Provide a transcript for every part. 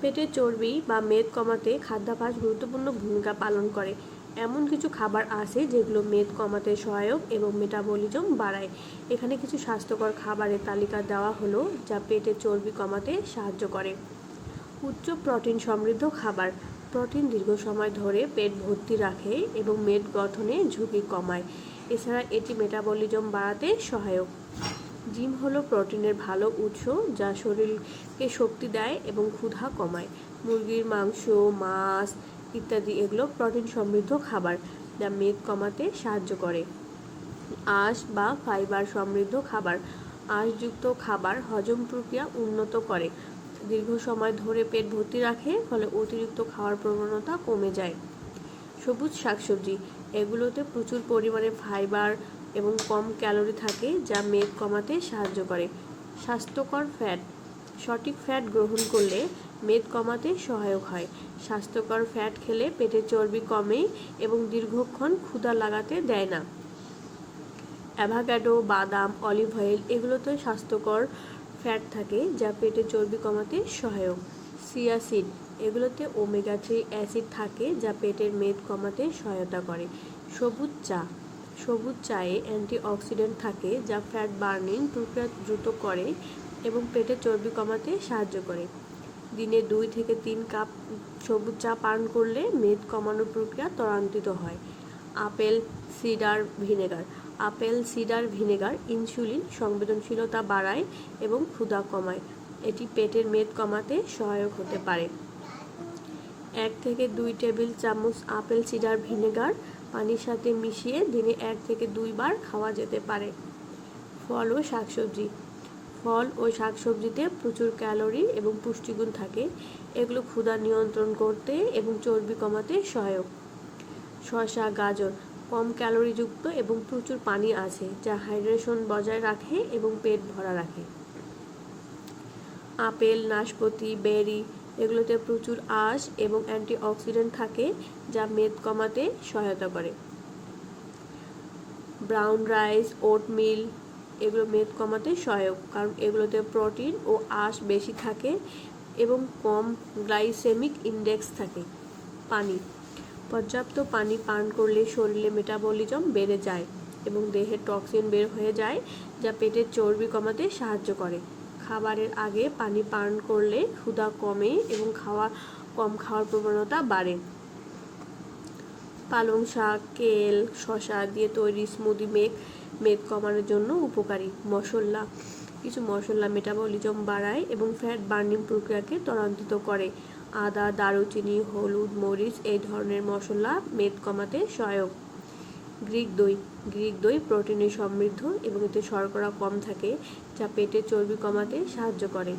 পেটের চর্বি বা মেদ কমাতে খাদ্যাভ্যাস গুরুত্বপূর্ণ ভূমিকা পালন করে। এমন কিছু খাবার আছে যেগুলো মেদ কমাতে সহায়ক এবং মেটাবলিজম বাড়ায়। এখানে কিছু স্বাস্থ্যকর খাবারের তালিকা দেওয়া হলো যা পেটের চর্বি কমাতে সাহায্য করে। উচ্চ প্রোটিন সমৃদ্ধ খাবার। প্রোটিন দীর্ঘ সময় ধরে পেট ভর্তি রাখে এবং মেদ গঠনে ঝুঁকি কমায়। এছাড়া এটি মেটাবলিজম বাড়াতে সহায়ক। জিম হলো প্রোটিনের ভালো উৎস যা শরীরকে শক্তি দেয় এবং ক্ষুধা কমায়। মুরগির মাংস, মাছ ইত্যাদি এগুলো প্রোটিন সমৃদ্ধ খাবার যা মেদ কমাতে সাহায্য করে। আঁশ বা ফাইবার সমৃদ্ধ খাবার, আঁশযুক্ত খাবার হজম প্রক্রিয়া উন্নত করে। দীর্ঘ সময় ধরে পেট ভর্তি রাখে, ফলে অতিরিক্ত খাওয়ার প্রবণতা কমে যায়। সবুজ শাকসবজি, এগুলোতে প্রচুর পরিমাণে ফাইবার এবং কম ক্যালোরি থাকে যা মেদ কমাতে সাহায্য করে। স্বাস্থ্যকর ফ্যাট। সঠিক ফ্যাট গ্রহণ করলে মেদ কমাতে সহায়ক হয়। স্বাস্থ্যকর ফ্যাট খেলে পেটের চর্বি কমে এবং দীর্ঘক্ষণ ক্ষুধা লাগাতে দেয় না। অ্যাভাকাডো, বাদাম, অলিভ অয়েল এগুলোতে স্বাস্থ্যকর ফ্যাট থাকে যা পেটের চর্বি কমাতে সহায়ক। সিয়াসিড এগুলোতে ওমেগা থ্রি অ্যাসিড থাকে যা পেটের মেদ কমাতে সহায়তা করে। সবুজ চা। সবুজ চায়ে অ্যান্টিঅক্সিডেন্ট থাকে যা ফ্যাট বার্নিং প্রক্রিয়া দ্রুত করে এবং পেটের চর্বি কমাতে সাহায্য করে। দিনে দুই থেকে তিন কাপ সবুজ চা পান করলে মেদ কমানোর প্রক্রিয়া ত্বরান্বিত হয়। Apple cider vinegar. Apple cider vinegar insulin সংবেদনশীলতা বাড়ায় এবং ক্ষুধা কমায়। এটি পেটের মেদ কমাতে সহায়ক হতে পারে। এক থেকে দুই টেবিল চামচ আপেল সিডার ভিনেগার পানির সাথে মিশিয়ে দিনে এক থেকে দুইবার খাওয়া যেতে পারে। ফল ও শাকসবজি। ফল ও শাকসবজিতে প্রচুর ক্যালোরি এবং পুষ্টিগুণ থাকে। এগুলো ক্ষুধা নিয়ন্ত্রণ করতে এবং চর্বি কমাতে সহায়ক। শসা, গাজর কম ক্যালোরিযুক্ত এবং প্রচুর পানি আছে, যা হাইড্রেশন বজায় রাখে এবং পেট ভরা রাখে। আপেল, নাশপাতি, বেরি এগুলোতে প্রচুর আঁশ এবং অ্যান্টিঅক্সিডেন্ট থাকে যা মেদ কমাতে সহায়তা করে। ব্রাউন রাইস, ওটমিল এগুলো মেদ কমাতে সহায়ক, কারণ এগুলোতে প্রোটিন ও আঁশ বেশি থাকে এবং কম গ্লাইসেমিক ইন্ডেক্স থাকে পানি। পর্যাপ্ত পানি পান করলে শরীরে মেটাবলিজম বেড়ে যায় এবং দেহের টক্সিন বের হয়ে যায়, যা পেটের চর্বি কমাতে সাহায্য করে। খাবারের আগে পানি পান করলে ক্ষুধা কমে এবং খাওয়া কম খাওয়ার প্রবণতা বাড়ে। পালং শাক, কেল শশা দিয়ে তৈরি স্মুদি মেঘ মেদ কমানোর জন্য উপকারী। মশলা, কিছু মশলা মেটাবলিজম বাড়ায় এবং ফ্যাট বার্নিং প্রক্রিয়াকে ত্বরান্বিত করে। আদা, দারুচিনি, হলুদ, মরিচ এই ধরনের মশলা মেদ কমাতে সহায়ক। গ্রিক দই। গ্রিক দই প্রোটিনে সমৃদ্ধ এবং এতে শর্করা কম থাকে, যা পেটের চর্বি কমাতে সাহায্য করে।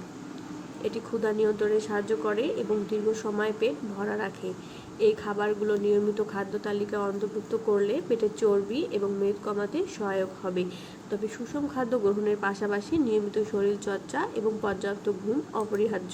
এটি ক্ষুধা নিয়ন্ত্রণে সাহায্য করে এবং দীর্ঘ সময় পেট ভরা রাখে। এই খাবারগুলো নিয়মিত খাদ্য তালিকায় অন্তর্ভুক্ত করলে পেটের চর্বি এবং মেদ কমাতে সহায়ক হবে। তবে সুষম খাদ্য গ্রহণের পাশাপাশি নিয়মিত শরীরচর্চা এবং পর্যাপ্ত ঘুম অপরিহার্য।